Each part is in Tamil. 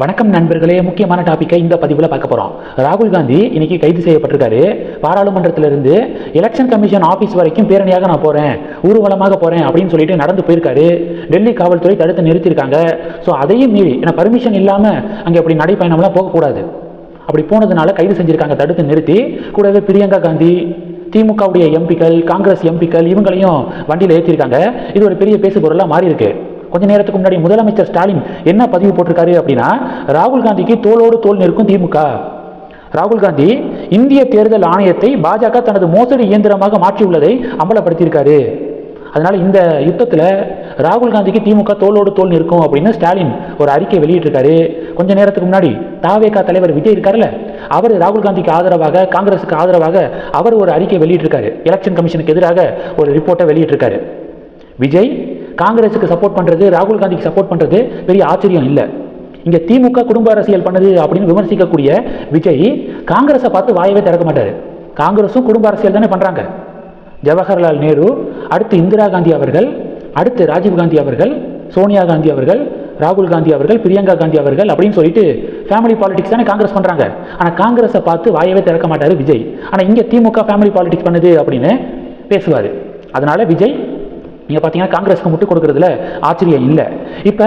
வணக்கம் நண்பர்களே முக்கியமான டாப்பிக்கை இந்த பதிவில் பார்க்க போகிறோம் ராகுல் காந்தி இன்னைக்கு கைது செய்யப்பட்டிருக்காரு. பாராளுமன்றத்திலிருந்து எலெக்ஷன் கமிஷன் ஆஃபீஸ் வரைக்கும் பேரணியாக நான் போகிறேன் ஊர்வலமாக போகிறேன் அப்படின்னு சொல்லிட்டு நடந்து போயிருக்காரு. டெல்லி காவல்துறை தடுத்து நிறுத்தியிருக்காங்க. ஸோ அதையும் மீறி ஏன்னா பர்மிஷன் இல்லாமல் அங்கே அப்படி நடைப்பயணம்லாம் போகக்கூடாது. அப்படி போனதுனால கைது செஞ்சுருக்காங்க தடுத்து நிறுத்தி. கூடவே பிரியங்கா காந்தி திமுகவுடைய எம்பிக்கள் காங்கிரஸ் எம்பிக்கள் இவங்களையும் வண்டியில் ஏற்றிருக்காங்க இது ஒரு பெரிய பேசு பொருளாக மாறி கொஞ்ச நேரத்துக்கு முன்னாடி முதலமைச்சர் ஸ்டாலின் என்ன பதிவு போட்டிருக்காரு அப்படின்னா ராகுல் காந்திக்கு தோளோடு தோல் நிற்கும் திமுக. ராகுல் காந்தி இந்திய தேர்தல் ஆணையத்தை பாஜக தனது மோசடி இயந்திரமாக மாற்றியுள்ளதை அம்பலப்படுத்தியிருக்காரு. அதனால் இந்த யுத்தத்தில் ராகுல் காந்திக்கு திமுக தோளோடு தோல் நிற்கும் அப்படின்னு ஸ்டாலின் ஒரு அறிக்கை வெளியிட்டிருக்காரு. கொஞ்ச நேரத்துக்கு முன்னாடி தாவேகா தலைவர் விஜய் இருக்காருல்ல அவர் ராகுல் காந்திக்கு ஆதரவாக காங்கிரஸுக்கு ஆதரவாக அவர் ஒரு அறிக்கை வெளியிட்டிருக்காரு. எலெக்ஷன் கமிஷனுக்கு எதிராக ஒரு ரிப்போர்ட்டை வெளியிட்டிருக்காரு. விஜய் காங்கிரஸுக்கு சப்போர்ட் பண்ணுறது ராகுல் காந்திக்கு சப்போர்ட் பண்ணுறது பெரிய ஆச்சரியம் இல்லை. இங்கே திமுக குடும்ப அரசியல் பண்ணுது அப்படின்னு விமர்சிக்கக்கூடிய விஜய் காங்கிரஸை பார்த்து வாயவே திறக்க மாட்டார். காங்கிரஸும் குடும்ப அரசியல் தானே பண்ணுறாங்க ஜவஹர்லால் நேரு அடுத்து இந்திரா காந்தி அவர்கள் அடுத்து ராஜீவ் காந்தி அவர்கள் சோனியா காந்தி அவர்கள் ராகுல் காந்தி அவர்கள் பிரியங்கா காந்தி அவர்கள் அப்படின்னு சொல்லிட்டு ஃபேமிலி பாலிடிக்ஸ் தானே காங்கிரஸ் பண்ணுறாங்க ஆனால் காங்கிரஸை பார்த்து வாயவே திறக்க மாட்டார் விஜய். ஆனால் இங்கே திமுக ஃபேமிலி பாலிடிக்ஸ் பண்ணுது அப்படின்னு பேசுவார். அதனால் விஜய் நீங்கள் பார்த்தீங்கன்னா காங்கிரஸ்க்கு முட்டு கொடுக்குறதுல ஆச்சரியம் இல்லை. இப்போ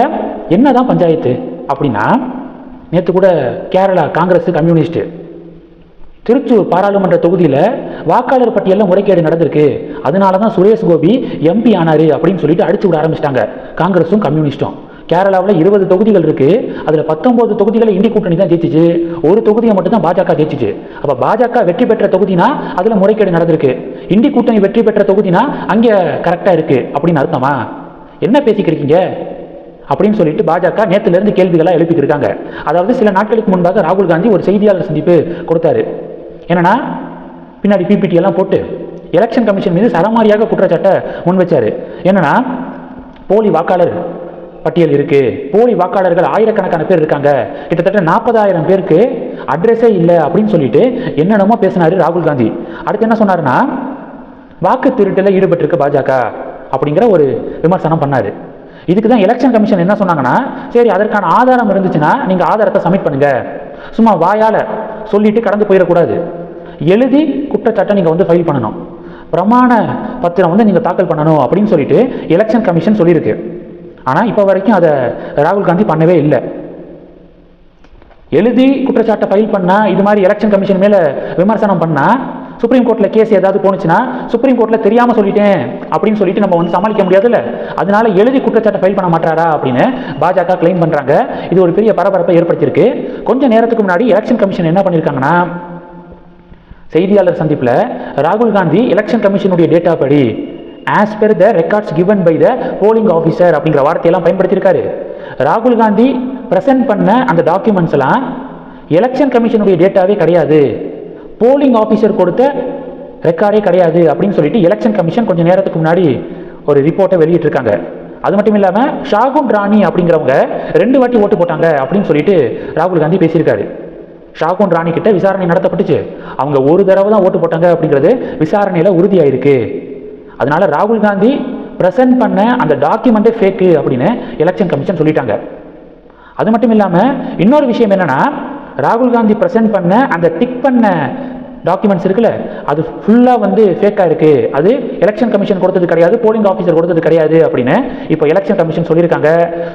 என்னதான் பஞ்சாயத்து? அப்படின்னா நேற்று கூட கேரளா காங்கிரஸ் கம்யூனிஸ்ட் திருச்சூர் பாராளுமன்ற தொகுதியில் வாக்காளர் பட்டியலில் முறைகேடு நடந்திருக்கு. அதனால தான் சுரேஷ் கோபி எம்பி ஆனாரு அப்படின்னு சொல்லிட்டு அடிச்சு விட ஆரம்பிச்சிட்டாங்க. காங்கிரஸும் கம்யூனிஸ்டும். கேரளாவில் இருபது தொகுதிகள் இருக்குது அதில் பத்தொம்போது தொகுதிகளை இந்தி கூட்டணி தான் ஜெயிச்சிச்சு. ஒரு தொகுதியை மட்டும் தான் பாஜக ஜெயிச்சிச்சு. அப்போ பாஜக வெற்றி பெற்ற தொகுதினா அதில் முறைகேடு நடந்திருக்கு. இந்தி கூட்டணி வெற்றி பெற்ற தொகுதினா அங்கே கரெக்டாக இருக்குது அப்படின்னு அர்த்தமா? என்ன பேசிக்கிறீங்க அப்படின்னு சொல்லிட்டு பாஜக நேற்றுலேருந்து கேள்விகளாக எழுப்பிட்டு இருக்காங்க அதாவது சில நாட்களுக்கு முன்பாக ராகுல் காந்தி ஒரு செய்தியாளர் சந்திப்பு கொடுத்தாரு. என்னன்னா பின்னாடி பிபிடி எல்லாம் போட்டு எலெக்ஷன் கமிஷன் மீது சரமாரியாக குற்றச்சாட்டை முன் வச்சார் என்னன்னா போலி வாக்காளர் பட்டியல் இருக்கு. போலி வாக்காளர்கள் ஆயிரக்கணக்கான பேர் இருக்காங்க. கிட்டத்தட்ட நாற்பதாயிரம் பேருக்கு அட்ரஸே இல்லை அப்படின்னு சொல்லிட்டு என்னென்னமோ பேசினாரு ராகுல் காந்தி. அடுத்து என்ன சொன்னாருன்னா வாக்கு திருட்டில் ஈடுபட்டிருக்கு பாஜக அப்படிங்கிற ஒரு விமர்சனம் பண்ணாரு. இதுக்கு தான் எலெக்ஷன் கமிஷன் என்ன சொன்னாங்கன்னா சரி அதற்கான ஆதாரம் இருந்துச்சுன்னா நீங்கள் ஆதாரத்தை சப்மிட் பண்ணுங்க. சும்மா வாயால் சொல்லிட்டு கடந்து போயிடக்கூடாது. எழுதி குற்றச்சாட்டை நீங்கள் வந்து ஃபைல் பண்ணணும். பிரமாண பத்திரம் வந்து நீங்கள் தாக்கல் பண்ணணும் அப்படின்னு சொல்லிட்டு எலெக்ஷன் கமிஷன் சொல்லியிருக்கு. ஆனால் இப்போ வரைக்கும் அதை ராகுல் காந்தி பண்ணவே இல்லை. எழுதி குற்றச்சாட்டை ஃபைல் பண்ணால் இது மாதிரி எலெக்ஷன் கமிஷன் மேலே விமர்சனம் பண்ணால் சுப்ரீம் கோர்ட்டில் கேஸ் ஏதாவது போணுச்சுன்னா சுப்ரீம் கோர்ட்டில் தெரியாமல் சொல்லிட்டேன் அப்படின்னு சொல்லிட்டு நம்ம வந்து சமாளிக்க முடியாதுல்ல. அதனால எழுதி குற்றச்சாட்டை ஃபைல் பண்ண மாட்டாரா அப்படின்னு பாஜக கிளைம் பண்ணுறாங்க இது ஒரு பெரிய பரபரப்பை ஏற்படுத்தியிருக்கு. கொஞ்சம் நேரத்துக்கு முன்னாடி எலெக்ஷன் கமிஷன் என்ன பண்ணியிருக்காங்கன்னா செய்தியாளர் சந்திப்பில் ராகுல் காந்தி எலெக்ஷன் கமிஷனுடைய டேட்டா படி as per the records given by the polling officer அப்படிங்கிற வார்த்தையெல்லாம் பயன்படுத்தியிருக்காரு. ராகுல் காந்தி ப்ரெசென்ட் பண்ண அந்த டாக்குமெண்ட்ஸ் எல்லாம் எலெக்ஷன் கமிஷனுடைய டேட்டாவே கிடையாது. போலிங் ஆஃபீஸர் கொடுத்த ரெக்கார்டே கிடையாது அப்படின்னு சொல்லிட்டு எலெக்ஷன் கமிஷன் கொஞ்சம் நேரத்துக்கு முன்னாடி ஒரு ரிப்போர்ட்டை வெளியிட்டிருக்காங்க. அது மட்டும் இல்லாமல் ஷாகுன் ராணி அப்படிங்கிறவங்க ரெண்டு வாட்டி ஓட்டு போட்டாங்க அப்படின்னு சொல்லிட்டு ராகுல் காந்தி பேசியிருக்காரு. ஷாகுன் ராணி கிட்ட விசாரணை நடத்தப்பட்டுச்சு. அவங்க ஒரு தடவை தான் ஓட்டு போட்டாங்க அப்படிங்கிறது விசாரணையில் உறுதியாயிருக்கு. அதனால ராகுல் காந்தி பிரசன்ட் பண்ண அந்த டாக்குமெண்ட்டே ஃபேக்கு அப்படின்னு எலெக்ஷன் கமிஷன் சொல்லிட்டாங்க. அது மட்டும் இல்லாமல் இன்னொரு விஷயம் என்னென்னா ராகுல் காந்தி பிரசன்ட் பண்ண அந்த டிக் பண்ண டாக்குமெண்ட்ஸ் இருக்குல்ல அது ஃபுல்லாக வந்து ஃபேக்காக இருக்குது அது எலெக்ஷன் கமிஷன் கொடுத்தது கிடையாது போலிங் ஆஃபீஸர் கொடுத்தது கிடையாது அப்படின்னு இப்போ எலெக்ஷன் கமிஷன் சொல்லியிருக்காங்க.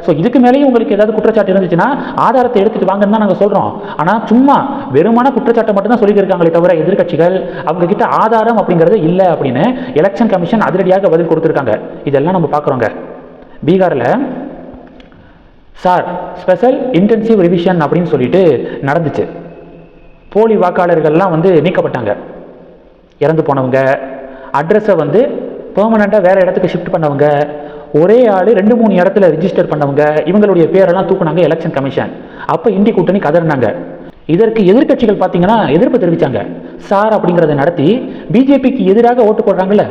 ஸோ இதுக்கு மேலேயும் உங்களுக்கு ஏதாவது குற்றச்சாட்டு இருந்துச்சுன்னா ஆதாரத்தை எடுத்துகிட்டு வாங்கன்னு தான் நாங்கள் சொல்கிறோம் ஆனால் சும்மா வெறுமான குற்றச்சாட்டை மட்டும் தான் சொல்லியிருக்காங்களே தவிர எதிர்க்கட்சிகள் அவங்கக்கிட்ட ஆதாரம் அப்படிங்கிறது இல்லை அப்படின்னு எலெக்ஷன் கமிஷன் அதிரடியாக பதில் கொடுத்துருக்காங்க. இதெல்லாம் நம்ம பார்க்குறோங்க. பீகாரில் சார் ஸ்பெஷல் இன்டென்சிவ் ரிவிஷன் அப்படின்னு சொல்லிட்டு நடந்துச்சு. போலி வாக்காளர்கள்லாம் வந்து நீக்கப்பட்டாங்க. இறந்து போனவங்க. அட்ரஸை வந்து பெர்மனண்ட்டாக வேறு இடத்துக்கு ஷிஃப்ட் பண்ணவங்க. ஒரே ஆள் ரெண்டு மூணு இடத்துல ரிஜிஸ்டர் பண்ணவங்க. இவங்களுடைய பேரெல்லாம் தூக்குனாங்க எலெக்ஷன் கமிஷன் அப்போ இந்தி கூட்டணி கதறினாங்க. இதற்கு எதிர்க்கட்சிகள் பார்த்தீங்கன்னா எதிர்ப்பு தெரிவித்தாங்க சார் அப்படிங்கிறத நடத்தி பிஜேபிக்கு எதிராக ஓட்டு போடுறாங்கல்ல.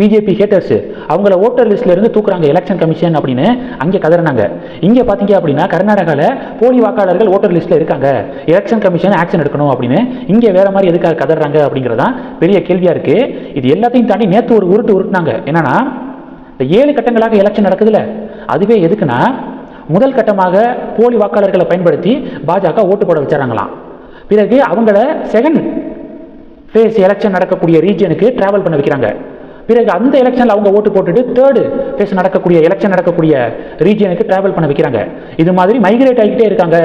பிஜேபி ஹேட்டர்ஸ் அவங்கள ஓட்டர் லிஸ்ட்ல இருந்து தூக்குறாங்க எலெக்ஷன் கமிஷன் அப்படின்னு அங்கே கதறினாங்க. இங்கே பார்த்தீங்க அப்படின்னா கர்நாடகாவில் போலி வாக்காளர்கள் ஓட்டர் லிஸ்ட்ல இருக்காங்க. எலெக்ஷன் கமிஷன் ஆக்ஷன் எடுக்கணும் அப்படின்னு இங்கே வேற மாதிரி எதுக்காக கதறாங்க அப்படிங்கிறதான் பெரிய கேள்வியா இருக்கு. இது எல்லாத்தையும் தாண்டி நேற்று ஒரு உருட்டு உருட்டினாங்க. என்னன்னா இந்த ஏழு கட்டங்களாக எலெக்ஷன் நடக்குதுல்ல அதுவே எதுக்குன்னா முதல் கட்டமாக போலி வாக்காளர்களை பயன்படுத்தி பாஜக ஓட்டு போட வச்சாராங்களாம் பிறகு அவங்கள செகண்ட் ஃபேஸ் எலெக்ஷன் நடக்கக்கூடிய ரீஜனுக்கு டிராவல் பண்ண வைக்கிறாங்க. பிறகு அந்த எலெக்ஷனில் அவங்க ஓட்டு போட்டுட்டு தேர்டு ஃபேஸ் நடக்கக்கூடிய எலெக்ஷன் நடக்கக்கூடிய ரீஜியனுக்கு ட்ராவல் பண்ண வைக்கிறாங்க. இது மாதிரி மைக்ரேட் ஆகிக்கிட்டே இருக்காங்க.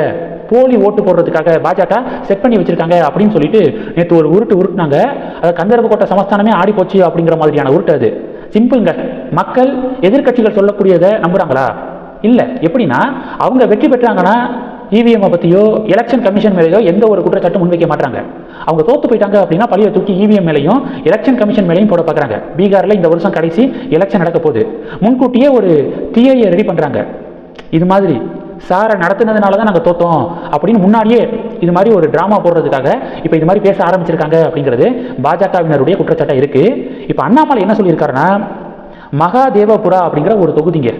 போலி ஓட்டு போடுறதுக்காக பாஜக செட் பண்ணி வச்சிருக்காங்க அப்படின்னு சொல்லிட்டு நேற்று ஒரு உருட்டு உருட்டுனாங்க. அதை கந்தரப்பக்கோட்டை சமஸ்தானமே ஆடி போச்சு அப்படிங்கிற மாதிரியான உருட்டு அது. சிம்பிள்ங்க மக்கள் எதிர்க்கட்சிகள் சொல்லக்கூடியதை நம்புறாங்களா? இல்லை. எப்படின்னா அவங்க வெற்றி பெற்றாங்கன்னா இவிஎம்மை பற்றியோ எலெக்ஷன் கமிஷன் மேலேயோ எந்த ஒரு குற்றச்சாட்டும் முன்வைக்க மாட்டாங்க அவங்க தோத்து போயிட்டாங்க அப்படின்னா பழைய தூக்கி இவிஎம் மேலேயும் எலெக்ஷன் கமிஷன் மேலேயும் போட பார்க்குறாங்க பீகாரில் இந்த வருஷம் கடைசி எலெக்ஷன் நடக்க போகுது. முன்கூட்டியே ஒரு தியரியை ரெடி பண்ணுறாங்க இது மாதிரி சாரை நடத்தினதுனால தான் நாங்கள் தோத்தோம் அப்படின்னு முன்னாடியே இது மாதிரி ஒரு ட்ராமா போடுறதுக்காக இப்போ இது மாதிரி பேச ஆரம்பிச்சிருக்காங்க அப்படிங்கிறது பாஜகவினருடைய குற்றச்சாட்டாக இருக்குது இப்போ அண்ணாமலை என்ன சொல்லியிருக்காருன்னா மகாதேவபுரா அப்படிங்கிற ஒரு தொகுதிங்க.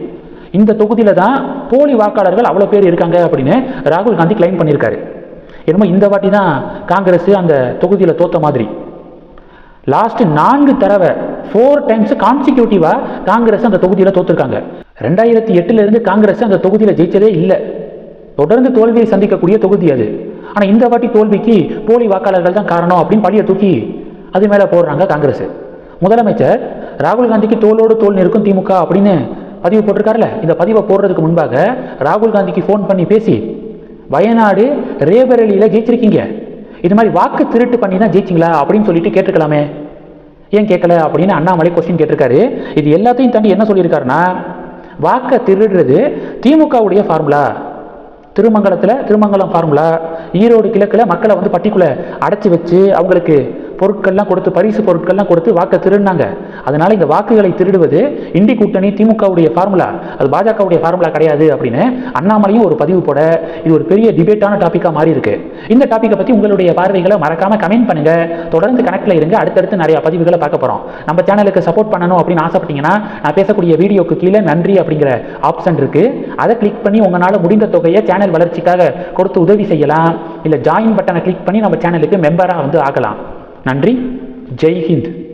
இந்த தொகுதியில் தான் போலி வாக்காளர்கள் அவ்வளோ பேர் இருக்காங்க அப்படின்னு ராகுல் காந்தி கிளைம் பண்ணியிருக்காரு. என்னமோ இந்த வாட்டி தான் காங்கிரஸ் அந்த தொகுதியில் தோத்த மாதிரி. லாஸ்ட் நான்கு தடவை ஃபோர் டைம்ஸ் கான்சிக்யூட்டிவா காங்கிரஸ் அந்த தொகுதியில் தோத்துருக்காங்க. ரெண்டாயிரத்தி எட்டுல இருந்து காங்கிரஸ் அந்த தொகுதியில் ஜெயிச்சதே இல்லை. தொடர்ந்து தோல்வியை சந்திக்கக்கூடிய தொகுதி அது. ஆனால் இந்த வாட்டி தோல்விக்கு போலி வாக்காளர்கள் தான் காரணம் அப்படின்னு பழிய தூக்கி அது மேலே போடுறாங்க காங்கிரஸ். முதலமைச்சர் ராகுல் காந்திக்கு தோளோடு தோல் நிற்கும் திமுக அப்படின்னு பதிவு போட்டிருக்காருல்ல? இந்த பதிவை போடுறதுக்கு முன்பாக ராகுல் காந்திக்கு ஃபோன் பண்ணி பேசி வயநாடு ரேபரலியில் ஜெயிச்சிருக்கீங்க. இது மாதிரி வாக்கு திருட்டு பண்ணி தான் ஜெயிச்சிங்களா? அப்படின்னு சொல்லிட்டு கேட்டிருக்கலாமே. ஏன் கேட்கல அப்படின்னு அண்ணாமலை கொஸ்டின் கேட்டிருக்காரு. இது எல்லாத்தையும் தாண்டி என்ன சொல்லியிருக்காருன்னா வாக்கை திருடுறது திமுகவுடைய ஃபார்முலா திருமங்கலத்தில் திருமங்கலம் ஃபார்முலா ஈரோடு கிழக்கில் மக்களை வந்து பட்டிக்குள்ளே அடைச்சி வச்சு அவங்களுக்கு பொருட்கள்லாம் கொடுத்து பரிசு பொருட்கள்லாம் கொடுத்து வாக்கை திருடினாங்க. அதனால இந்த வாக்குகளை திருடுவது இண்டி கூட்டணி திமுகவுடைய ஃபார்முலா அது பாஜகவுடைய ஃபார்முலா கிடையாது அப்படின்னு அண்ணாமலையும் ஒரு பதிவு போட இது ஒரு பெரிய டிபேட்டான டாப்பிக்காக மாறி இருக்கு இந்த டாப்பிக்கை பற்றி உங்களுடைய பார்வைகளை மறக்காம கமெண்ட் பண்ணுங்க. தொடர்ந்து கணக்கில் இருங்க. அடுத்தடுத்து நிறைய பதிவுகளை பார்க்க போகிறோம் நம்ம சேனலுக்கு சப்போர்ட் பண்ணணும் அப்படின்னு ஆசைப்பட்டீங்கன்னா நான் பேசக்கூடிய வீடியோக்கு கீழே நன்றி அப்படிங்கிற ஆப்ஷன் இருக்கு. அதை கிளிக் பண்ணி உங்களால் முடிந்த தொகையை சேனல் வளர்ச்சிக்காக கொடுத்து உதவி செய்யலாம். இல்லை ஜாயின் பட்டனை கிளிக் பண்ணி நம்ம சேனலுக்கு மெம்பராக வந்து ஆகலாம். நன்றி. ஜெய்ஹிந்த்.